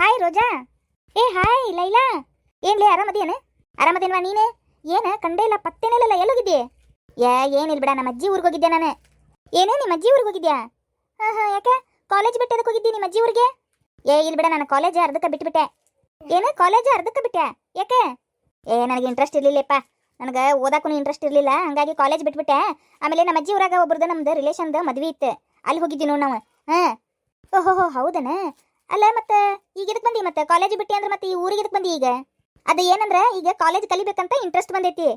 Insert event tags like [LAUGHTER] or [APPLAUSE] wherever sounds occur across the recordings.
Hi ರೋಜಾ ಏ hi Laila. ಏನ್ ಏನ್ಲೇ ಆರಾಮದೇನ ಆರಾಮದೇನ್ವಾ ನೀನೆ? ಏನ, ಕಂಡೇ ಇಲ್ಲ ಪತ್ತೇನೇ ಇಲ್ಲ ಯಾ ಏ ಏನಿಲ್ಲ ಬಿಡ, ನಮ್ಮ ಅಜ್ಜಿ ಊರಿಗೆ ಹೋಗಿದ್ದೆ ನಾನು. ಏನೇ, ನಿಮ್ಮ ಅಜ್ಜಿ ಊರಿಗೆ ಹೋಗಿದ್ಯಾ? ಹಾಂ ಹಾಂ ಯಾಕೆ? ಕಾಲೇಜ್ ಬಿಟ್ಟು ಅದಕ್ಕೆ ಹೋಗಿದ್ದಿ ನಿಮ್ಮ ಅಜ್ಜಿ ಊರಿಗೆ? ಏ, ಇಲ್ಲ ಬಿಡ, ನಾನು ಕಾಲೇಜ್ ಅರ್ಧಕ್ಕೆ ಬಿಟ್ಬಿಟ್ಟೆ. ಏನೇ ಕಾಲೇಜ್ ಅರ್ಧಕ್ಕೆ ಬಿಟ್ಟೆ? ಯಾಕೆ? ಏ, ನನಗೆ ಇಂಟ್ರೆಸ್ಟ್ ಇರಲಿಲ್ಲಪ್ಪ. ನನಗೆ ಓದಾಕೂ ಇಂಟ್ರೆಸ್ಟ್ ಇರಲಿಲ್ಲ. ಹಂಗಾಗಿ ಕಾಲೇಜ್ ಬಿಟ್ಬಿಟ್ಟೆ. ಆಮೇಲೆ ನಮ್ಮ ಅಜ್ಜಿ ಊರಾಗ ಒಬ್ರದ್ದು ನಮ್ದು ರಿಲೇಷನ್ದು ಮದುವೆ ಇತ್ತು. ಅಲ್ಲಿ ಹೋಗಿದ್ವಿ ನೋಡಿ ನಾವು. ಹಾಂ. ಓಹೋ ಹೌದನ? ಅಲ್ಲ, ಮತ್ತೆ ಈಗ ಇದಕ್ಕೆ ಬಂದಿ? ಮತ್ತೆ ಕಾಲೇಜ್ ಬಿಟ್ಟಿ ಅಂದ್ರೆ ಮತ್ತೆ ಈ ಊರಿಗೆ ಇದಕ್ಕೆ ಬಂದಿ ಈಗ? ಅದು ಏನಂದ್ರೆ, ಈಗ ಕಾಲೇಜ್ ಕಲಿಬೇಕಂತ ಇಂಟ್ರೆಸ್ಟ್ ಬಂದೈತಿ.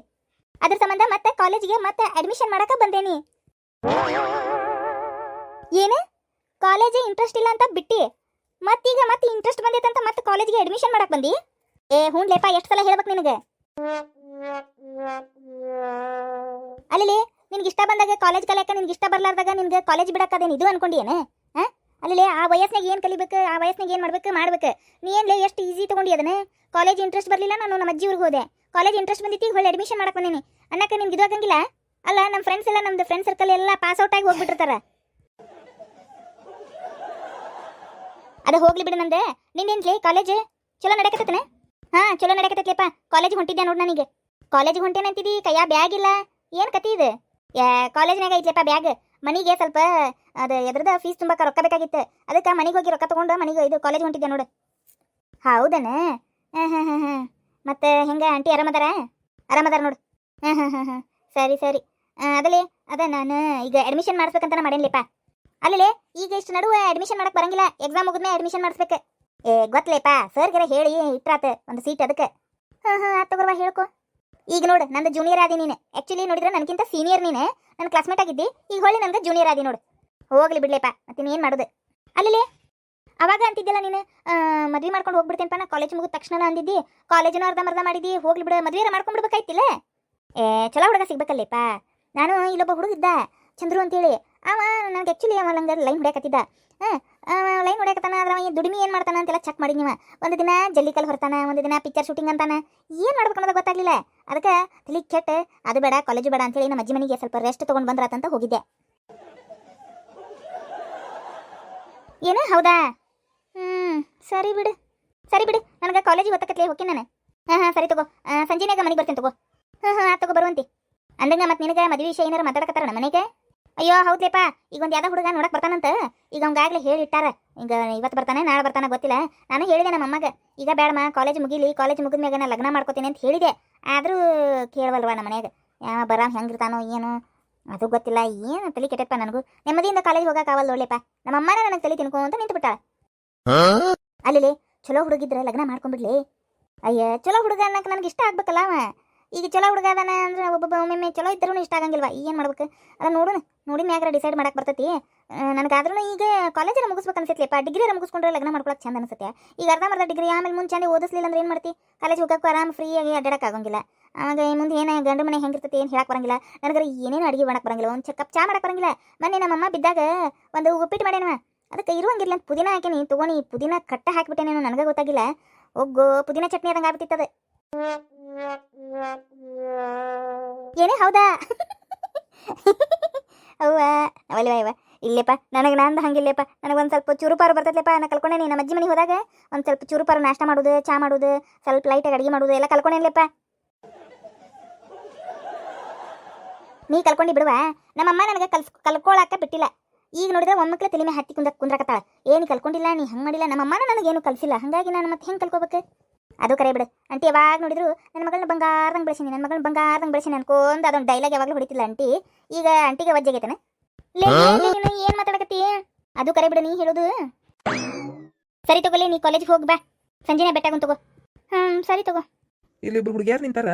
ಅದ್ರ ಸಂಬಂಧ ಮತ್ತೆ ಕಾಲೇಜಿಗೆ ಮತ್ತೆ ಅಡ್ಮಿಷನ್ ಮಾಡಕ ಬಂದೇನಿ. ಏನು? ಕಾಲೇಜ್ ಇಂಟ್ರೆಸ್ಟ್ ಇಲ್ಲ ಅಂತ ಬಿಟ್ಟಿ. ಮತ್ತೀಗ ಮತ್ತೆ ಇಂಟ್ರೆಸ್ಟ್ ಬಂದೈತೆ ಅಂತ ಮತ್ತೆ ಕಾಲೇಜಿಗೆ ಅಡ್ಮಿಷನ್ ಮಾಡಕ್ ಬಂದಿ? ಏ ಹ್ಞೂನ್ಲೇಪ ಎಷ್ಟು ಸಲ ಹೇಳ್ಬೇಕು ನಿನಗೆ? ಅಲ್ಲಿ ನಿನ್ಗೆ ಇಷ್ಟ ಬಂದಾಗ ಕಾಲೇಜ್ ಕಲಿಯಕ ನಿನ್ಗೆ ಇಷ್ಟ ಬರ್ಲಾರ್ದಾಗ ನಿನ್ಗೆ ಕಾಲೇಜ್ ಬಿಡಕ್ಕದೇನು ಇದು ಅನ್ಕೊಂಡಿಯೇನೆ ಅಲ್ಲಿ ಆ ವಯಸ್ಸಿನಾಗ ಏನು ಕಲಿಬೇಕು, ಆ ವಯಸ್ಸಿನಾಗ ಏನು ಮಾಡ್ಬೇಕು ಮಾಡ್ಬೇಕು. ನೀ ಏನ್ಲೇ ಎಷ್ಟು ಈಸಿ ತೊಗೊಂಡಿ ಅದನ್ನ? ಕಾಲೇಜ್ ಇಂಟ್ರೆಸ್ಟ್ ಬರಲಿಲ್ಲ, ನಾನು ನಮ್ಮ ಅಜ್ಜಿ ಊರಿಗೆ ಹೋದೆ. ಕಾಲೇಜ್ ಇಂಟ್ರೆಸ್ಟ್ ಬಂದಿತ್ತು ಹೊಳ್ಳಿ ಅಡ್ಮಿಷನ್ ಮಾಡಕ್ಕೆ ಬಂದೀನಿ. ಅನ್ನಕ್ಕೆ ನಿಮ್ಗೆ ಇದು ಆಗಂಗಿಲ್ಲ? ಅಲ್ಲ ನಮ್ಮ ಫ್ರೆಂಡ್ಸ್ ಎಲ್ಲ, ನಮ್ದು ಫ್ರೆಂಡ್ ಸರ್ಕಲ್ ಎಲ್ಲ ಪಾಸ್ ಔಟ್ ಆಗಿ ಹೋಗ್ಬಿಟ್ಟಿರ್ತಾರೆ. ಅದು ಹೋಗ್ಲಿ ಬಿಡು ನಂದೆ. ನಿಂದೇನ್ಲಿ ಕಾಲೇಜ್ ಚಲೋ ನಡಕತ್ತೇನೆ ಹಾ, ಚಲೋ ನಡಕತ್ತೈತ್ಲೆಪ್ಪ ಕಾಲೇಜ್ ಹೊಂಟಿದ್ದೆ ನೋಡು ನನಗೆ. ಕಾಲೇಜ್ ಹೊಂಟೇನಂತಿದ್ದಿ ಕೈಯ ಬ್ಯಾಗ್ ಇಲ್ಲ. ಏನು ಕತಿ ಇದು? ಯಾ ಕಾಲೇಜ್ನಾಗ ಐತ್ಲೆಪ್ಪ ಬ್ಯಾಗ್. ಮನಿಗೆ ಸ್ವಲ್ಪ ಅದು ಎದ್ರದ ಫೀಸ್ ತುಂಬಾಕ ರೊಕ್ಕ ಬೇಕಾಗಿತ್ತು. ಅದಕ್ಕೆ ಮನೆಗೆ ಹೋಗಿ ರೊಕ್ಕ ತಗೊಂಡು ಮನೆಗೆ ಇದು ಕಾಲೇಜ್ ಹೊಂಟಿದ್ದೆ ನೋಡು. ಹೌದನ? ಹಾಂ ಹಾಂ ಹಾಂ ಹಾಂ. ಮತ್ತೆ ಹೆಂಗೆ ಆಂಟಿ ಆರಾಮದಾರ? ಆರಾಮದಾರ ನೋಡು. ಹಾಂ ಹಾಂ ಹಾಂ ಹಾಂ. ಸರಿ ಸರಿ. ಅದಲ್ಲೇ ಅದ ನಾನು ಈಗ ಅಡ್ಮಿಷನ್ ಮಾಡಿಸ್ಬೇಕಂತ ಮಾಡೇನ್ಲಿಪ್ಪ ಅಲ್ಲೇ ಈಗ ಇಷ್ಟು ನಡುವೆ ಅಡ್ಮಿಷನ್ ಮಾಡಕ್ ಬರಂಗಿಲ್ಲ. ಎಕ್ಸಾಮ್ ಮುಗಿದ್ಮೇ ಅಡ್ಮಿಷನ್ ಮಾಡಿಸ್ಬೇಕು. ಏ, ಗೊತ್ತಲೇಪ ಸರ್ಗೆರ ಹೇಳಿ ಇಟ್ರಾತ ಒಂದು ಸೀಟ್ ಅದಕ್ಕೆ. ಹಾಂ ಹಾಂ, ಆತ ತಗೋರ್ವ, ಹೇಳ್ಕೊ. ಈಗ ನೋಡು, ನಂದು ಜೂನಿಯರ್ ಆದಿ ನೀನು. ಆ್ಯಕ್ಚುಲಿ ನೋಡಿದ್ರೆ ನನಗಿಂತ ಸೀನಿಯರ್ ನೀನು. ನನ್ನ ಕ್ಲಾಸ್ಮೇಟ್ ಆಗಿದ್ದಿ. ಈಗ ಹೊಳ್ಳಿ ನನಗೆ ಜೂನಿಯರ್ ಆದಿ ನೋಡು. ಹೋಗ್ಲಿ ಬಿಡ್ಲೇಪ, ಮತ್ತೆ ಏನು ಮಾಡೋದು? ಅಲ್ಲಿ ಅವಾಗ ಅಂತಿದ್ದಿಲ್ಲ ನೀನು ಮದ್ವೆ ಮಾಡ್ಕೊಂಡು ಹೋಗ್ಬಿಡ್ತೇನಪ್ಪ, ನಾ ಕಾಲೇಜ್ ಮುಗಿದ ತಕ್ಷಣ ಅಂದಿದ್ದಿ ಕಾಲೇಜನ್ನು ಅರ್ಧ ಮರ್ಧ ಮಾಡಿದ್ದಿ, ಹೋಗ್ಲಿ ಬಿಡು, ಮದ್ವೆ ಮಾಡ್ಕೊಂಡ್ಬಿಡ್ಬೇಕಾಯ್ತಿಲ್ಲ ಏ ಚಲೋ ಹುಡುಗ ಸಿಗ್ಬೇಕಲ್ಲಪ್ಪ ನಾನು ಇಲ್ಲೊಬ್ಬ ಹುಡುಗ ಇದ್ದ ಚಂದ್ರು ಅಂತೇಳಿ. ಅವ ನನಗೆ ಆ್ಯಕ್ಚುಲಿ ಅವ ನಂಗೆ ಲೈನ್ ಹೊಡ್ಯಾಕತ್ತಿದ್ದ. ಹಾಂ ಲೈನ್ ಹೊಡ್ಯಾಕತ್ತಾನ ಅದ್ರ ಅವ ದುಡಿಮೆ ಏನು ಮಾಡ್ತಾನ ಅಂತೆಲ್ಲ ಚೆಕ್ ಮಾಡಿ ಒಂದು ದಿನ ಜಲ್ಲಿಕಲ್ ಹೊರತಾನ, ಒಂದು ದಿನ ಪಿಕ್ಚರ್ ಶೂಟಿಂಗ್ ಅಂತಾನ. ಏನು ಮಾಡ್ಬೇಕು ಅನ್ನೋದು ಗೊತ್ತಾಗ್ಲಿಲ್ಲ. ಅದಕ್ಕೆ ತಲೆ ಕೆಟ್ಟ, ಅದು ಬೇಡ ಕಾಲೇಜು ಬೇಡ ಅಂತೇಳಿ ನಮ್ಮ ಅಜ್ಜಿ ಮನೆಗೆ ಸ್ವಲ್ಪ ರೆಸ್ಟ್ ತೊಗೊಂಡು ಬಂದ್ರಾತಂತ ಹೋಗಿದ್ದೆ. ಏನು? ಹೌದಾ? ಹ್ಞೂ ಸರಿ ಬಿಡು. ಸರಿ ಬಿಡು. ನನಗೆ ಕಾಲೇಜಿಗೆ ಗೊತ್ತಕತ್ಲೆ ಹೋಗಿ ನಾನು. ಹಾಂ ಹಾಂ, ಸರಿ ತಗೋ. ಸಂಜೆನಾಗ ಮನೆಗೆ ಬರ್ತೀನಿ ತಗೋ. ಹಾಂ ಹಾಂ ಆ ತಗೋ, ಬರುವಂತಿ. ಅಂದಂಗ ಮತ್ತೆ ನಿನಗೆ ಮದುವೆ ವಿಷಯ ಏನಾರು ಮಾತಾಡಕತ್ತಾರ ಮನೆಗೆ? ಅಯ್ಯೋ, ಹೌದ್ಲೇಪ. ಈಗ ಒಂದು ಯಾವ್ದೋ ಹುಡುಗ ನೋಡಕ್ ಬರ್ತಾನಂತ. ಈಗ ಅವಂಗಾಗ್ಲೇ ಹೇಳಿಟ್ಟಾರ ಈಗ ಇವತ್ತು ಬರ್ತಾನೆ, ನಾಳೆ ಬರ್ತಾನೆ ಗೊತ್ತಿಲ್ಲ. ನಾನು ಹೇಳಿದೆ ನಮ್ಮ ಅಮ್ಮಗೆ. ಈಗ ಬೇಡಮ್ಮ ಕಾಲೇಜ್ ಮುಗಿಲಿ ಕಾಲೇಜ್ ಮುಗಿದ ಮ್ಯಾಗ ನಾ ಲಗ್ನ ಮಾಡ್ಕೋತೀನಿ ಅಂತ ಹೇಳಿದೆ. ಆದರೂ ಕೇಳವಲ್ವ ನಮ್ಮ ಮನೆಯಾಗ? ಯಾವ ಬರ ಹೆಂಗಿರ್ತಾನೋ, ಏನು. ಅದು ಗೊತ್ತಿಲ್ಲ, ಏನು ತಲೆ ಕೆಟ್ಟಪ್ಪ ನನಗೂ. ನೆಮ್ಮದಿಯಿಂದ ಕಾಲೇಜ್ ಹೋಗಕ್ಕಾವಲ್ ಆಗಲ್ಲ ನೋಡ್ಲೇಪ ನಮ್ಮ ಅಮ್ಮನ ನನಗೆ ತಲೆ ಅಂತ ನಿಂತು ಬಿಟ್ಟಾಳ ಅಲ್ಲಿ ಚಲೋ ಹುಡುಗಿದ್ರೆ ಲಗ್ನ ಮಾಡ್ಕೊಂಡ್ಬಿಡ್ಲಿ. ಅಯ್ಯ, ಚಲೋ ಹುಡುಗ ಅನ್ನಕ್ಕೆ ನನಗೆ ಇಷ್ಟ ಆಗ್ಬೇಕಲ್ಲ ಅವ. ಈಗ ಚಲೋ ಹುಡುಗ ಅದಾನ ಅಂದ್ರೆ ಒಬ್ಬೊಬ್ಬ ಒಮ್ಮೊಮ್ಮೆ ಚಲೋ ಇದ್ದರೂ ಇಷ್ಟ ಆಗಂಗಿಲ್ವಾ? ಏನು ಮಾಡ್ಬೇಕು? ಅದ ನೋಡೋಣ ನೋಡಿ ಮ್ಯಾಗ್ರ ಡಿಸೈಡ್ ಮಾಡಕ್ಕೆ ಬರ್ತೈತಿ. ನನಗಾದ್ರೂ ಈಗ ಕಾಲೇಜಲ್ಲಿ ಮುಗಿಸ್ಬೇಕು ಅನ್ಸತ್ಲೆಪ್ಪ ಡಿಗ್ರಿ ಮುಗಿಸ್ಕೊಂಡ್ರೆ ಲಗ್ನ ಮಾಡ್ಕೊಳಕ್ಕೆ ಚಂದ ಅನ್ಸುತ್ತೆ ಈಗ ಅರ್ಧ ಮರ್ಧ ಡಿಗ್ರಿ ಆಮೇಲೆ ಮುಂಚೆ ಚಂದ ಓದಿಸ್ಲಿಲ್ಲ ಅಂದ್ರೆ ಏನು ಮಾಡ್ತಿ? ಕಾಲೇಜ್ ಹೋಗಕ್ಕೂ ಆರಾಮ್ ಫ್ರೀಯಾಗಿ ಆವಾಗ ಈ ಮುಂದೆ ಏನು ಗಂಡು ಮನೆ ಹೆಂಗಿರ್ತೈತಿ ಏನು ಹೇಳಕ್ಕೆ ಬರಂಗಿಲ್ಲ. ನನಗೆ ಏನೇನು ಅಡುಗೆ ಮಾಡಕ್ಕೆ ಬರಂಗಿಲ್ಲ, ಒಂದು ಚೆಕಪ್ ಚಾ ಮಾಡಕ್ಕೆ ಬರಂಗಿಲ್ಲ. ಮೊನ್ನೆ ನಮ್ಮಮ್ಮ ಬಿದ್ದಾಗ ಒಂದು ಉಪ್ಪಿಟ್ಟು ಮಾಡ್ಯಾನವ. ಅದಕ್ಕೆ ಇರುವಂಗಿಲ್ಲ ಅಂತ ಪುದೀನ ಹಾಕಿನಿ ತಗೊಂಡು ಪುದೀನ ಕಟ್ಟ ಹಾಕಿಬಿಟ್ಟೇನೇನು ನನಗೆ ಗೊತ್ತಾಗಿಲ್ಲ. ಒಗ್ಗೋ, ಪುದೀನ ಚಟ್ನಿ ಅದಂಗೆ ಆಗ್ಬಿಟ್ಟಿತ್ತದ. ಏನೇ ಹೌದಾ? [LAUGHS] ಅವ್ವ ಅವಲ್ವ ಇವ ಇಲ್ಲೇಪ್ಪ ನನಗೆ ನಂದು ಹಂಗಿಲ್ಲೇಪ್ಪ ನನಗೆ ಒಂದು ಸ್ವಲ್ಪ ಚೂರುಪಾರು ಬರ್ತೈತ್ಲೆಪ್ಪ ನಾ ಕಲ್ಕೊಂಡೆ ನಮ್ಮ ಅಜ್ಜಿ ಮನೆಗೆ ಹೋದಾಗ. ಒಂದು ಸ್ವಲ್ಪ ಚೂರುಪಾರು ನಾಷ್ಟ ಮಾಡೋದು, ಚಾ ಮಾಡೋದು, ಸ್ವಲ್ಪ ಲೈಟಾಗಿ ಅಡುಗೆ ಮಾಡೋದು, ಎಲ್ಲ ಕಲ್ಕೊಂಡೇನ್ಲೆಪ್ಪ ನೀ ಕಲ್ಕೊಂಡಿ ಬಿಡುವ. ನಮ್ಮಮ್ಮ ನನಗೆ ಕಲ್ಸ್ ಕಲ್ಕೊಳಕ್ಕೆ ಬಿಟ್ಟಿಲ್ಲ. ಈಗ ನೋಡಿದ್ರೆ ಒಮ್ಮಕ್ಳೆ ತಲೆ ಮೇಲೆ ಹತ್ತಿ ಕುಂದ ಕುಂದ್ರಕತ್ತಾಳ. ಏನು ಕಲ್ಕೊಂಡಿಲ್ಲ, ನೀ ಹಂಗೆ ಮಾಡಿಲ್ಲ. ನಮ್ಮಮ್ಮನ ನನಗೇನು ಕಲ್ಸಿಲ್ಲ. ಹಾಗಾಗಿ ನಾನು ಮತ್ತೆ ಹೆಂಗೆ ಕಲ್ಕೋಬೇಕು? ಅದು ಕರೆ ಬಿಡು. ಅಂಟಿ ಯಾವಾಗ ನೋಡಿದ್ರು ನನ್ನ ಮಗಳನ್ನ ಬಂಗಾರದಂಗೆ ಬೆಳೆಸೀನಿ, ನನ್ನ ಮಗಳನ್ನ ಬಂಗಾರದಂಗೆ ಬೆಳೆಸೀನಿ ಅನ್ಕೊಂಡ್ ಅದೊಂದು ಡೈಲಾಗ್ ಯಾವಾಗಲೂ ಹೊಡಿತಿಲ್ಲ ಅಂಟಿ ಈಗ ಅಂಟಿಗೆ ವಜ್ಜಾಗೈತನ? ನೀನು ಏನು ಮಾತಾಡಕತ್ತಿ? ಅದು ಕರೆ ಬಿಡು ನೀ ಹೇಳೋದು. ಸರಿ ತಗೋಲಿ ನೀ ಕಾಲೇಜಿಗೆ ಹೋಗಿ ಬಾ. ಸಂಜೆನೆ ಬೆಟ್ಟಾಗ ತಗೋ. ಹ್ಮ್ ಸರಿ ತಗೋ. ಇಲ್ಲಿ ಇಬ್ರು ಹುಡುಗಿಯಾರು ನಿಂತಾರ?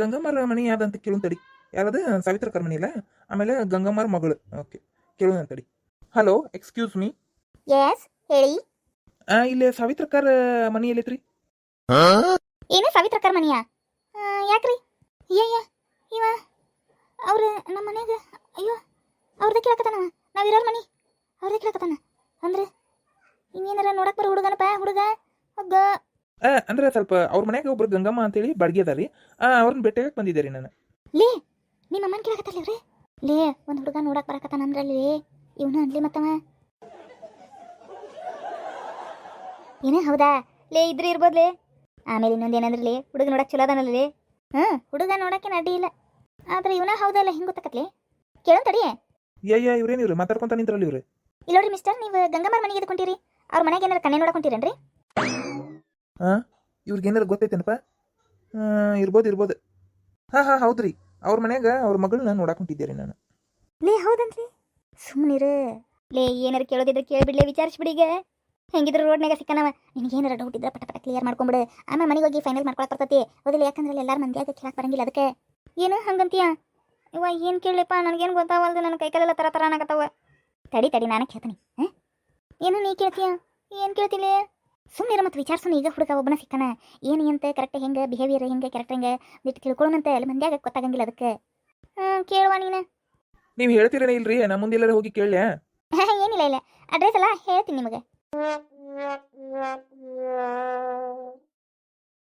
ಗಂಗಮ್ಮರ ಮನಿ ಯಾವ್ದಂತ ಕೇಳು ತಡಿ. ಯಾರದು? ಸಾವಿತ್ರಕರ್ ಮನಿ ಇಲ್ಲ. ಆಮೇಲೆ ಗಂಗಮ್ಮರ ಮಗಳು. ಓಕೆ ಕೇಳು ತಡಿ. ಹಲೋ ಎಕ್ಸ್ಕ್ಯೂಸ್ ಮೀ ಎಸ್ ಹೇಳಿ. ಇಲ್ಲಿ ಸಾವಿತ್ರಕರ್ ಮನಿ ಎಲ್ಲೈತ್ರಿ ಏನು ಸಾವಿತ್ರಕರ್ ಮನಿಯ? ಯಾಕ್ರಿ? ಅಯ್ಯಯ್ಯ ಇವ ಅವ್ರ ನಮ್ಮ ಮನೆಗೆ ಅಯ್ಯೋ. ಅವ್ರದ್ದು ಕೇಳಕತ್ತಾನ? ನಾವಿರೋರ್ ಮನಿ. ಅವ್ರದ್ದು ಕೇಳಕತ್ತಾನ? ಅಂದ್ರೆ ಇನ್ನೇನಾರ ನೋಡಕ್ ಬರೋ ಹುಡುಗನಪ್ಪ ಹುಡುಗ? ಒಗ್ಗ. ಆ, ಅಂದ್ರೆ ಸ್ವಲ್ಪ ಅವ್ರ ಮನೆಗೆ ಒಬ್ರು ಗಂಗಮ್ಮ ಅಂತೇಳಿ ಬಾಡ್ಗೆ ಅದಾರಿ. ಅವ್ರನ್ನ ಭೇಟಿಯಾಗಕ್ಕೆ ಬಂದಿದ್ದಾರೆ ನಾನು. ಲೇ ನಿಮ್ಮ ಅಮ್ಮನ ಕೇಳಕತ್ತಲ್ಲ ರೀ ಲೇ ಒಂದು ಹುಡುಗ ನೋಡಕ್ ಬರಕತ್ತಾನ ಅಂದ್ರಲ್ಲಿ ಇವನು ಅನ್ಲಿ ಮತ್ತವ. ಏನೇ ಹೌದಾ? ಲೇ ಇದ್ರೆ ಇರ್ಬೋದ್ಲೇ ಆಮೇಲೆ ಇನ್ನೊಂದು ಏನಂದ್ರಲಿ ಹುಡುಗ ನೋಡಕ್ ಚಲೋ ಲೇ. ಹ್ಞೂ ಹುಡುಗ ನೋಡಕ್ಕೆ ಅಡ್ಡಿ ಇಲ್ಲ. ಆದ್ರೆ ಇವನ ಹೌದಲ್ಲ ಹಿಂಗೆ ಗೊತ್ತಾಕತ್ಲಿ? ಕೇಳೋನ್ ತಡಿ. ಅಯ್ಯ ಇವ್ರೇನು ಇವ್ರು ಮಾತಾಡ್ಕೊಂತ ನಿಂತ್ರಲ್ಲ ಇವ್ರು? ಇಲ್ಲ ನೋಡ್ರಿ ಮಿಸ್ಟರ್ ನೀವು ಗಂಗಮ್ಮರ ಮನೆಗೆ ಎದ್ಕೊಂತೀರಿ ಅವ್ರ ಮನೆಗೆ ಏನಾರ ಕಣ್ಣೆ ನೋಡಕ್ ಹಾ ಇವ್ರಿಗೆ ಏನಾರು ಗೊತ್ತೈತೇನಪ್ಪ? ಇರ್ಬೋದು ಇರ್ಬೋದು. ಹಾಂ ಹಾಂ ಹೌದ್ರಿ. ಅವ್ರ ಮನ್ಯಾಗ ಅವ್ರ ಮಗಳನ್ನ ನೋಡಕ್ ಹೊಂಟಿದ್ದೆ ನಾನು. ಲೇ ಹೌದನ್ರಿ? ಸುಮ್ಮನಿರು ಲೇ ಏನಾರ ಕೇಳೋದಿದ್ರೆ ಕೇಳಿಬಿಡ್ಲೇ ವಿಚಾರಿಸ್ಬಿಡಿ ಈಗ. ಹೆಂಗಿದ್ರು ರೋಡ್ನಾಗ ಸಿಕ್ಕನವ. ನಿನಗೆ ಏನಾರ ಡೌಟ್ ಇದ್ರೆ ಪಟ ಪಟ ಕ್ಲಿಯರ್ ಮಾಡ್ಕೊಂಬಿಡು. ಆಮೇಲೆ ಮನೆಗೆ ಹೋಗಿ ಫೈನಲ್ ಮಾಡ್ಕೊಳಕ್ ಬರ್ತತಿ. ಓದಿಲ್ಲ ಯಾಕಂದ್ರೆ ಎಲ್ಲಾರ ಮಂದಿಯಾಗ ಕೇಳಕ್ ಬರಂಗಿಲ್ಲ ಅದಕ್ಕೆ. ಏನು ಹಂಗಂತೀಯ? ಇವ ಏನು ಕೇಳಲಿಪ್ಪ ನನಗೇನು ಗೊತ್ತಾವಲ್ದು? ನನ್ನ ಕೈಕಾಲೆಲ್ಲ ತರ ತರ ಅನ್ನಕತ್ತವ ತಡಿ ತಡಿ ನಾನು ಕೇಳ್ತೀನಿ. ಹಾಂ ಏನು ನೀ ಕೇಳ್ತೀಯ? ಏನು ಕೇಳ್ತಿಲ್ಲ ಸುಮ್ಮನೆ ಮತ್ತೆ ವಿಚಾರಿಸೋಣ ಈಗ ಹುಡುಗ ಒಬ್ಬನ ಸಿಕ್ಕನ. ಏನು ಅಂತ ಕರೆಕ್ಟ್ ಹೆಂಗೆ ಬಿಹೇವಿಯರ್ ಹೆಂಗೆ ಕರೆಕ್ಟ್ ಹೆಂಗೆ? ಬಿಟ್ಟು ತಿಳ್ಕೊಳ್ಳೋಣಂತ ಅಲ್ಲಿ ಮಂದ್ಯಾಗ ಗೊತ್ತಾಗಂಗಿಲ್ಲ ಅದಕ್ಕೆ. ಹಾಂ ಕೇಳುವ ನೀನು. ನೀವು ಹೇಳ್ತೀರೇನೆ ಇಲ್ರಿ? ನಮ್ಮ ಮುಂದೆ ಎಲ್ಲಾರ ಹೋಗಿ ಕೇಳ್ಯಾ. [LAUGHS] ಏನಿಲ್ಲ ಇಲ್ಲ. ಅಡ್ರೆಸ್ ಎಲ್ಲ ಹೇಳ್ತೀನಿ ನಿಮಗೆ.